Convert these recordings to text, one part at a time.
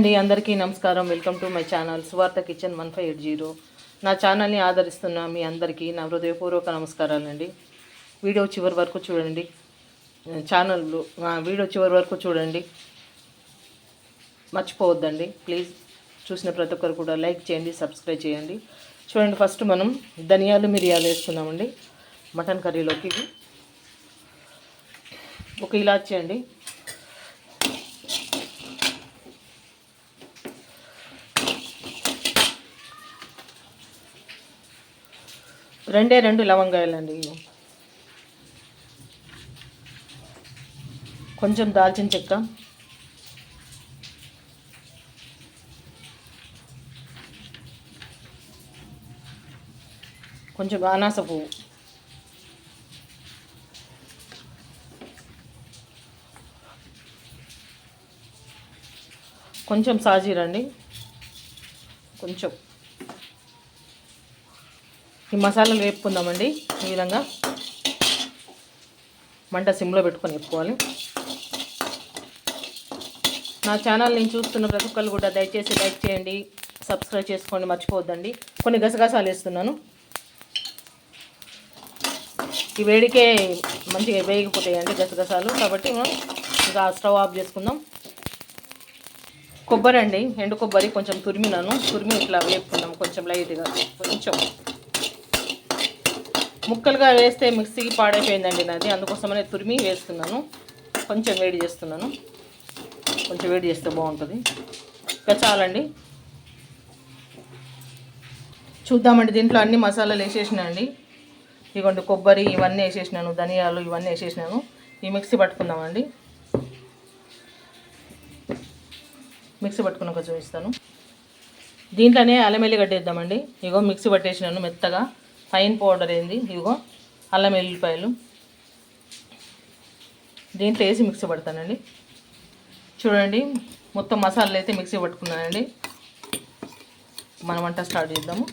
అండి అందరికీ నమస్కారం. Welcome to my channel Suvartha kitchen one five eight zero. నా ఛానల్ని ఆదరిస్తున్న మీ అందరికీ నా హృదయపూర్వక నమస్కారాలండి. వీడియో చివరి వరకు చూడండి. ఛానల్లో వీడియో చివరి వరకు చూడండి. మర్చిపోవద్దండి. ప్లీజ్ చూసిన ప్రతి ఒక్కరు కూడా లైక్ చేయండి సబ్స్క్రైబ్ చేయండి. చూడండి ఫస్ట్ మనం ధనియాలు మిరియాలు వేసుకున్నామండి మటన్ కర్రీలోకి. ఒక ఇలాచి అండి. రెండే రెండు లవంగాయలండి కొంచెం దాల్చిన చెక్క. కొంచెం అనాస పువ్వు. కొంచెం సాజీరండి. కొంచెం. ఈ మసాలాలు వేపుకుందామండి. ఈ విధంగా మంట సిమ్లో పెట్టుకొని వేపుకోవాలి. నా ఛానల్ నేను చూస్తున్న ప్రతి ఒక్కరు కూడా దయచేసి లైక్ చేయండి సబ్స్క్రైబ్ చేసుకోండి మర్చిపోవద్దండి. కొన్ని గసగసాలు వేస్తున్నాను. ఈ వేడికే మంచిగా వేగిపోతాయండి గసగసాలు. కాబట్టి మనం ఇంకా స్టవ్ ఆఫ్ చేసుకుందాం. కొబ్బరి అండి ఎండు కొబ్బరి కొంచెం తురిమినాను. తురిమి ఇట్లా వేపుకుందాం కొంచెం లైట్గా. కొంచెం ముక్కలుగా వేస్తే మిక్సీకి పాడైపోయిందండి నాది. అందుకోసమనే తురిమి వేస్తున్నాను. కొంచెం వేడి చేస్తున్నాను. కొంచెం వేడి చేస్తే బాగుంటుంది. ఇక చాలండి. చూద్దామండి దీంట్లో అన్ని మసాలాలు వేసేసినాయండి ఇదిగోండి కొబ్బరి ఇవన్నీ వేసేసినాను ధనియాలు ఇవన్నీ వేసేసినాను. ఈ మిక్సీ పట్టుకుందామండి. మిక్సీ పట్టుకున్నాక చూపిస్తాను. దీంట్లోనే అల్లం ఎల్లిగడ్డ వేద్దామండి. ఇగో మిక్సీ పట్టేసినాను మెత్తగా. ఫైన్ పౌడర్ ఏంది? ఇదిగో అల్లం ఎల్లిపాయలు. దీంట్లో వేసి మిక్సీ పడతానండి. చూడండి మొత్తం మసాలాలు అయితే మిక్సీ పట్టుకున్నానండి. మనం వంట స్టార్ట్ చేద్దాము.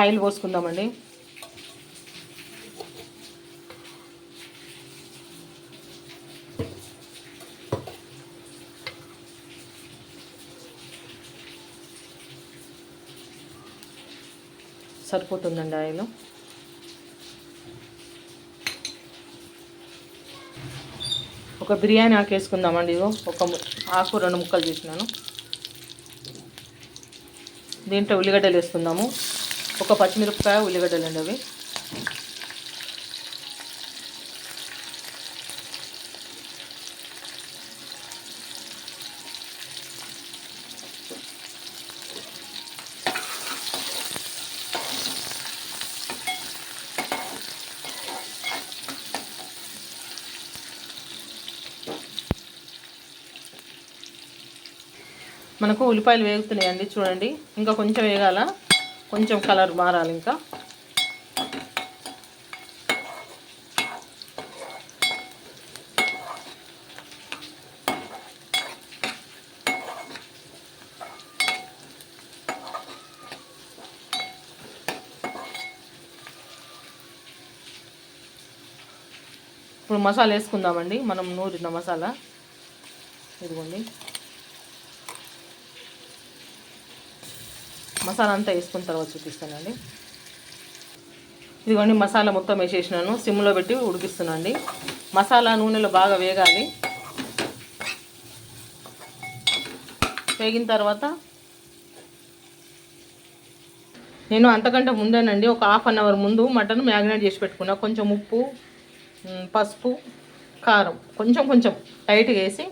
ఆయిల్ పోసుకుందామండి. సరిపోతుందండి ఆయిల్. ఒక బిర్యానీ ఆకు వేసుకుందామండి ఇగో ఒక ము- ఆకు రెండు ముక్కలు చేసినాను దీంట్లో ఉల్లిగడ్డలు వేసుకుందాము. ఒక పచ్చిమిరపకాయ ఉల్లిగడ్డలు అండి అవి. మనకు ఉల్లిపాయలు వేగుతున్నాయండి చూడండి. ఇంకా కొంచెం వేగాల? కొంచెం కలర్ మారాలి ఇంకా. ఇప్పుడు మసాలా వేసుకుందామండి. మనం నూరిన మసాలా. ఇదిగోండి. మసాలా అంతా వేసుకున్న తర్వాత చూపిస్తానండి. ఇదిగోండి మసాలా మొత్తం వేసేసినాను. సిమ్లో పెట్టి ఉడికిస్తున్నాండి మసాలా నూనెలో బాగా వేగాలి. వేగిన తర్వాత నేను అంతకంటే ముందేనండి ఒక హాఫ్ అన్ అవర్ ముందు మటన్ మ్యాగ్నేట్ చేసి పెట్టుకున్నా. కొంచెం ఉప్పు పసుపు కారం కొంచెం కొంచెం టైట్గా వేసి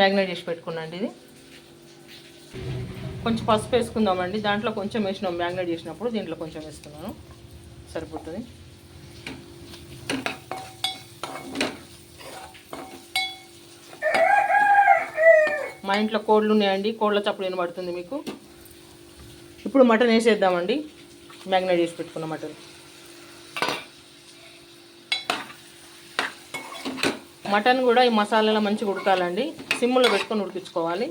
మ్యాగ్నేట్ చేసి పెట్టుకున్నాండి ఇది. కొంచెం పసుపు వేసుకుందామండి. దాంట్లో కొంచెం వేసినాం మ్యాగ్నేట్ చేసినప్పుడు దీంట్లో కొంచెం వేసుకున్నాను. సరిపోతుంది. మా ఇంట్లో కోళ్ళు ఉన్నాయండి. కోళ్ళ చప్పుడు వినబడుతుంది మీకు? ఇప్పుడు మటన్ వేసేద్దామండి. మ్యాగ్నేట్ చేసి పెట్టుకున్న మటన్. మటన్ కూడా ఈ మసాలాలో మంచిగా ఉడకాలండి. సిమ్లో పెట్టుకొని ఉడికించుకోవాలి.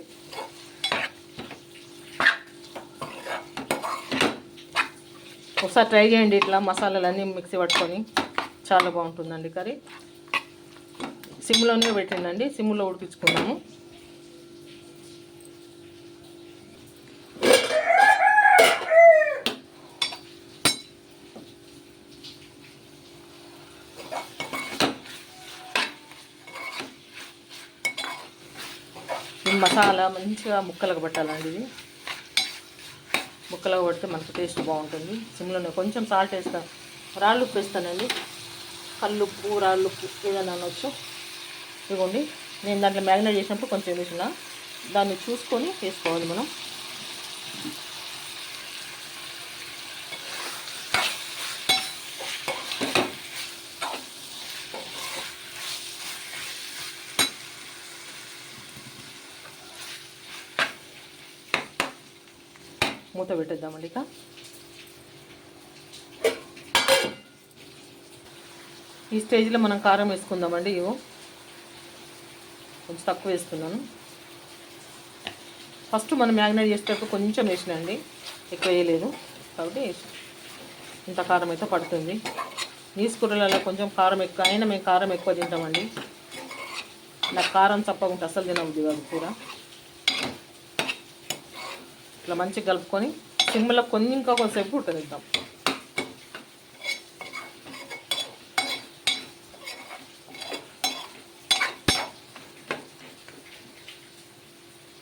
ఒకసారి ట్రై చేయండి ఇట్లా మసాలాలన్నీ మిక్సీ పట్టుకొని. చాలా బాగుంటుందండి కర్రీ. సిమ్లోనే పెట్టిందండి సిమ్లో ఉడికించుకున్నాము. మసాలా మంచిగా ముక్కలకు పట్టాలండి ఇది. ముక్కలుగా పడితే మనకు టేస్ట్ బాగుంటుంది. సిమ్లోనే కొంచెం సాల్ట్ వేస్తాను రాళ్ళు ఉప్పు వేస్తానండి కల్లుప్పు రాళ్ళుప్పు ఏదైనా అనొచ్చు. ఇదిగోండి నేను దాంట్లో మ్యారినేట్ చేసినప్పుడు కొంచెం వేసిన. దాన్ని చూసుకొని వేసుకోవాలి మనం. మూత పెట్టేద్దామండి ఇక. ఈ స్టేజ్లో మనం కారం వేసుకుందామండి ఇవో కొంచెం తక్కువ వేసుకున్నాను. ఫస్ట్ మనం మ్యాగ్నేట్ చేసేటప్పుడు కొంచెం వేసినండి ఎక్కువ వేయలేదు. కాబట్టి ఇంత కారం అయితే పడుతుంది. నీసు కూరలలో కొంచెం కారం ఎక్కువ అయినా మేము కారం ఎక్కువ తింటామండి. నాకు కారం తప్పకుండా అసలు తినబుద్ది కాదు కూర. ఇట్లా మంచిగా కలుపుకొని సిమ్లో కొన్ని ఇంకా కొంచెంసేపు ఉడకనిద్దాం.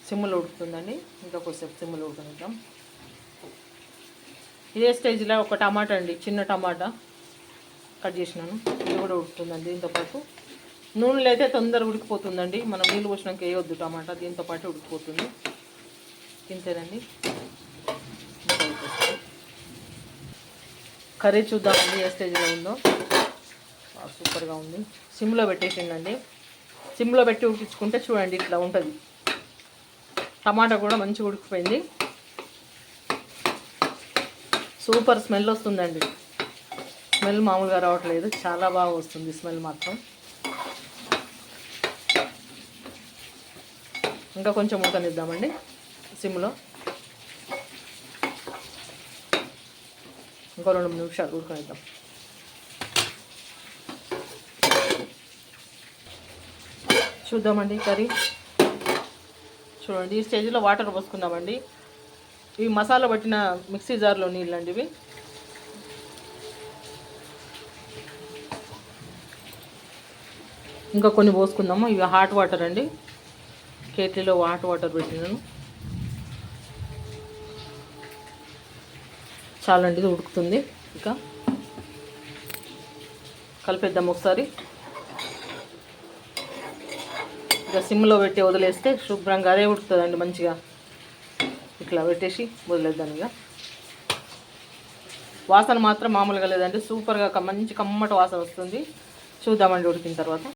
సిమ్లో ఉడుకుతుందండి. ఇంకా కొద్దిసేపు సిమ్లో ఉడకనిద్దాం. ఇదే స్టేజ్లో ఒక టమాటా అండి చిన్న టమాటా కట్ చేసినాను. ఇది కూడా ఉడుకుతుందండి దీంతో పాటు. నూనెలో అయితే తొందరగా ఉడికిపోతుందండి. మనం నీళ్ళు పోసినాక వేయొద్దు టమాటా దీంతోపాటు ఉడికిపోతుంది. తింటేనండి కర్రీ చూద్దామండి ఏ స్టేజ్లో ఉందో. సూపర్గా ఉంది. సిమ్లో పెట్టేసిండండి. సిమ్లో పెట్టి ఉడికించుకుంటే చూడండి ఇట్లా ఉంటుంది. టమాటా కూడా మంచిగా ఉడికిపోయింది. సూపర్ స్మెల్ వస్తుందండి. స్మెల్ మామూలుగా రావట్లేదు. చాలా బాగా వస్తుంది స్మెల్ మాత్రం. ఇంకా కొంచెం ఉడకనిద్దామండి. సిమ్లో. ఇంకో రెండు నిమిషాలు ఉడకనిద్దాం. చూద్దామండి కర్రీ. చూడండి ఈ స్టేజ్లో వాటర్ పోసుకుందామండి. ఇవి మసాలా పట్టిన మిక్సీ జార్లో నీళ్ళు అండి ఇవి ఇంకా కొన్ని పోసుకుందాము. ఇవి హాట్ వాటర్ అండి. కేట్లీలో హాట్ వాటర్ పెట్టినాను. చాలండి ఇది ఉడుకుతుంది. ఇక కలిపేద్దాం ఒకసారి. ఇక సిమ్లో పెట్టి వదిలేస్తే శుభ్రంగా అదే ఉడుకుతుందండి మంచిగా. ఇట్లా పెట్టేసి వదిలేద్దాం ఇక. వాసన మాత్రం మామూలుగా లేదండి. సూపర్గా మంచి కమ్మటి వాసన వస్తుంది. చూద్దామండి ఉడికిన తర్వాత.